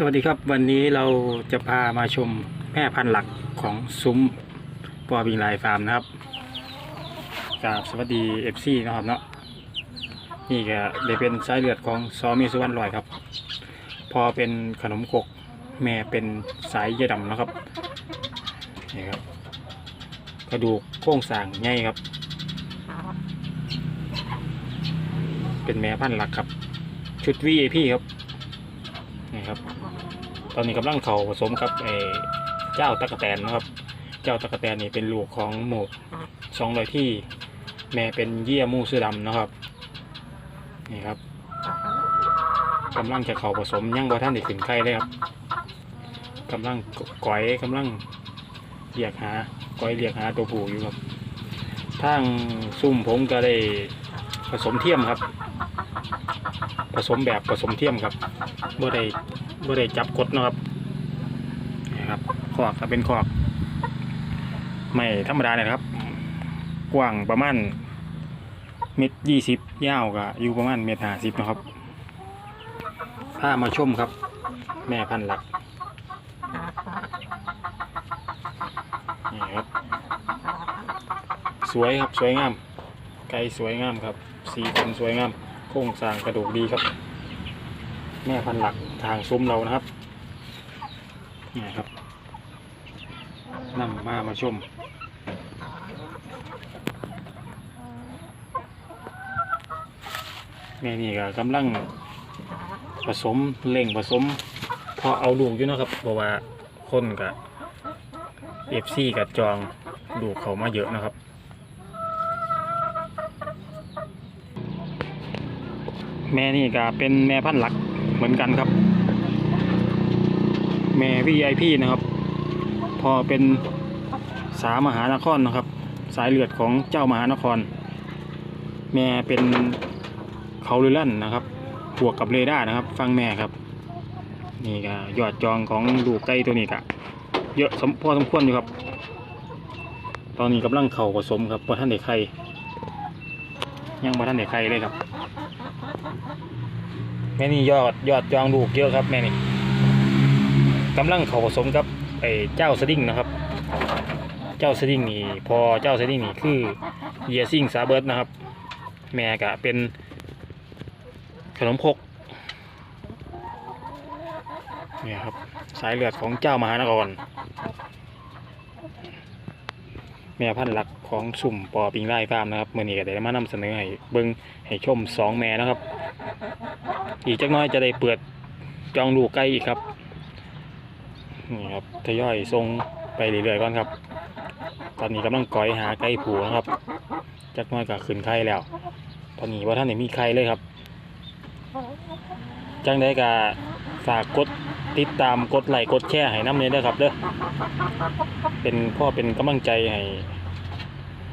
สวัสดีครับวันนี้เราจะพามาชมแม่พันธุ์หลักของซุ้มปอบิงไลฟาร์มนะครับกราบสวัสดีเอฟซีนะครับเนาะนี่ก็ได้เป็นสายเลือดของซอมีสุวรรณลอยครับ พอเป็นขนมกกแม่เป็นสายเยอดำนะครับนี่ครับกระดูกโครงสางใหญ่ครับ เป็นแม่พันธุ์หลักครับ ชุด VIP ครับ นี่ครับ ตอนนี้กำลังเขาผสมกับไอ้เจ้าตะกะแตนนะครับ เจ้าตะกะแตนนี่เป็นลูกของหมูสองรอยที่ แม่เป็นเยี่ยมูเสื้อดำนะครับ นี่ครับกำลังจะเขาผสมยังบ่ท่านได้ขึ้นไข่เลยครับกำลังก้อยกำลังเรียกหาก้อยเรียกหาตัวผู้อยู่ครับทางซุ่มผมก็ได้ผสมเทียมครับ ผสมแบบผสมเทียมครับบ่ได้บ่ได้จับกดนะครับนี่ครับขอกก็เป็นขอกไม่ธรรมดาเนี่ยนะครับ กว้างประมาณเมตรยี่สิบยาวก็อยู่ประมาณเมตรห้าสิบนะครับถ้ามาชมครับ แม่พันธุ์หลักนี่ครับสวยครับสวยงาม ไก่สวยงามครับ สีสันสวยงาม โครงสร้างกระดูกดีครับ แม่พันหลักทางซุ้มเรานะครับนี่ครับนำมามาชมแม่นี่ก็กำลังผสมเล่งผสมพอเอาลูกอยู่นะครับเพราะว่าคนกับเอฟซีกับจองลูกเขามาเยอะนะครับ แม่นี่ก็เป็นแม่พันธุ์หลักเหมือนกันครับ แม่ VIP นะครับ พอเป็นสามหานครนะครับ สายเลือดของเจ้ามหานคร แม่เป็นเขาลือลั่นนะครับบวกกับเรดาร์นะครับ ฟังแม่ครับ นี่ก็ยอดจองของลูกไก่ตัวนี้ก็เยอะสมพอสมควรอยู่ครับ ตอนนี้กำลังเข่าผสมครับพอท่านเด็กไข่ยังพอท่านเด็กไข่เลยครับ แม่นี่ยอดยอดจองลูกเยอะครับแม่นี่กำลังเขาผสมกับไอ้เจ้าสดิ้งนะครับ เจ้าสดิ้งนี่พอเจ้าสดิ้งนี่คือเยซิงซาเบิร์ดนะครับ แม่กะเป็นขนมพกเนี่ยครับสายเลือดของเจ้ามหานคร แม่พันธุ์หลักของสุ่มปอปิงไล่ฟาร์มนะครับเมื่อนี้ก็ได้มานำเสนอให้เบิ้งให้ชมสองแม่นะครับ อีกจักน้อยจะได้เปิดจองลูกไก่อีกครับนี่ครับทยอยทรงไปเรื่อยๆก่อนครับ ตอนนี้กำลังก้อยหาไก่ผูนะครับจักน้อยก็ขึ้นไข่แล้ว ตอนนี้ว่าท่านไหนมีไข่เลยครับ จังได้กะฝากกดติดตามกดไลค์กดแชร์ให้น้ำเนี้ยด้วยครับเด้อเป็นพ่อเป็นกำลังใจให้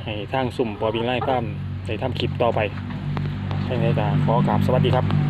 ให้ทางสุ่มปอบิงไล่ป้ามในทำคลิปต่อไปจังได้กะขอกราบสวัสดีครับ